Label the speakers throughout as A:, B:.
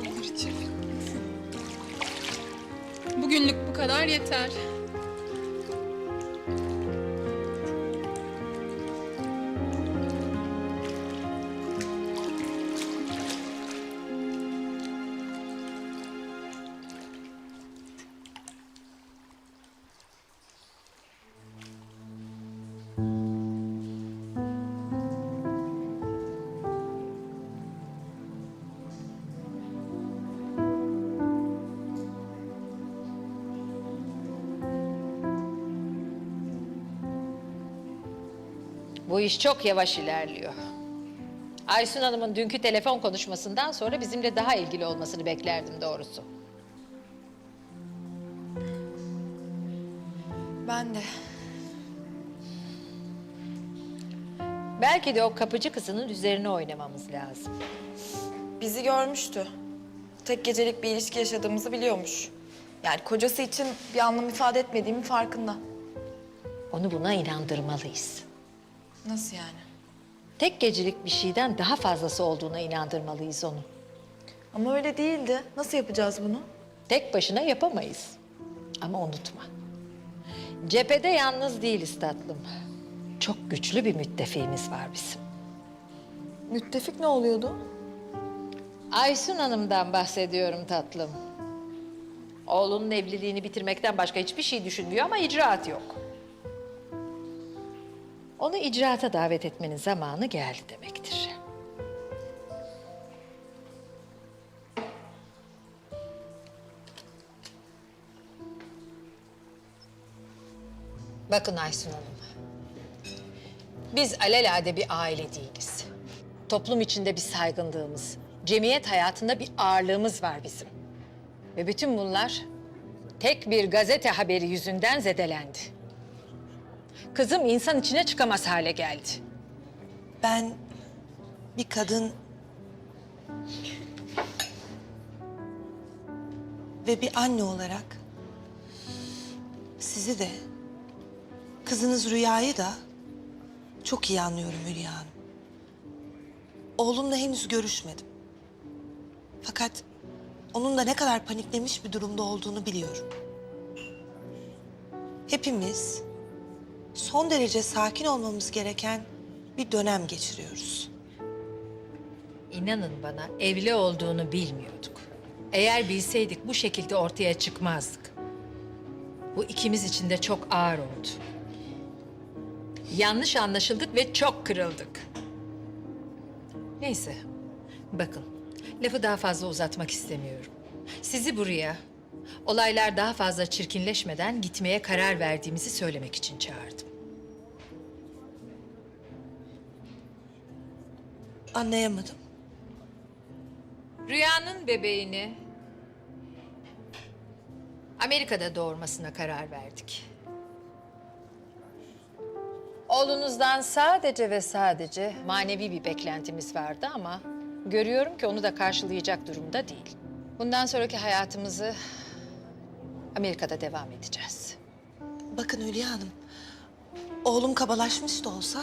A: Olur. Bugünlük bu kadar yeter.
B: Bu iş çok yavaş ilerliyor. Aysun Hanım'ın dünkü telefon konuşmasından sonra bizimle daha ilgili olmasını beklerdim doğrusu.
C: Ben de.
B: Belki de o kapıcı kızının üzerine oynamamız lazım.
C: Bizi görmüştü. Tek gecelik bir ilişki yaşadığımızı biliyormuş. Yani kocası için bir anlam ifade etmediğimin farkında.
B: Onu buna inandırmalıyız.
C: Nasıl yani?
B: Tek gecelik bir şeyden daha fazlası olduğuna inandırmalıyız onu.
C: Ama öyle değildi. Nasıl yapacağız bunu?
B: Tek başına yapamayız. Ama unutma. Cephede yalnız değiliz tatlım. Çok güçlü bir müttefiğimiz var bizim.
C: Müttefik ne oluyordu?
B: Aysun Hanım'dan bahsediyorum tatlım. Oğlunun evliliğini bitirmekten başka hiçbir şey düşünmüyor ama icraat yok. Onu icraata davet etmenin zamanı geldi demektir. Bakın Aysun Hanım. Biz alelade bir aile değiliz. Toplum içinde bir saygınlığımız, cemiyet hayatında bir ağırlığımız var bizim. Ve bütün bunlar tek bir gazete haberi yüzünden zedelendi. Kızım insan içine çıkamaz hale geldi.
D: Ben bir kadın ve bir anne olarak sizi de kızınız Rüya'yı da çok iyi anlıyorum Hülya Hanım. Oğlumla henüz görüşmedim. Fakat onun da ne kadar paniklemiş bir durumda olduğunu biliyorum. Hepimiz son derece sakin olmamız gereken bir dönem geçiriyoruz.
B: İnanın bana evli olduğunu bilmiyorduk. Eğer bilseydik bu şekilde ortaya çıkmazdık. Bu ikimiz için de çok ağır oldu. Yanlış anlaşıldık ve çok kırıldık. Neyse, bakın lafı daha fazla uzatmak istemiyorum. Sizi buraya olaylar daha fazla çirkinleşmeden gitmeye karar verdiğimizi söylemek için çağırdım.
D: Anlayamadım.
B: Rüyanın bebeğini Amerika'da doğurmasına karar verdik. Oğlunuzdan sadece ve sadece manevi bir beklentimiz vardı ama görüyorum ki onu da karşılayacak durumda değil. Bundan sonraki hayatımızı Amerika'da devam edeceğiz.
D: Bakın Hülya Hanım, oğlum kabalaşmış da olsa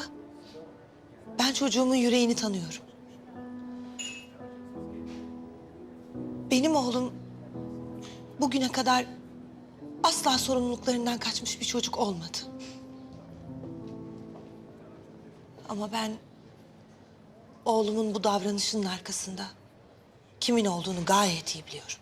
D: ben çocuğumun yüreğini tanıyorum. Benim oğlum bugüne kadar asla sorumluluklarından kaçmış bir çocuk olmadı. Ama ben oğlumun bu davranışının arkasında kimin olduğunu gayet iyi biliyorum.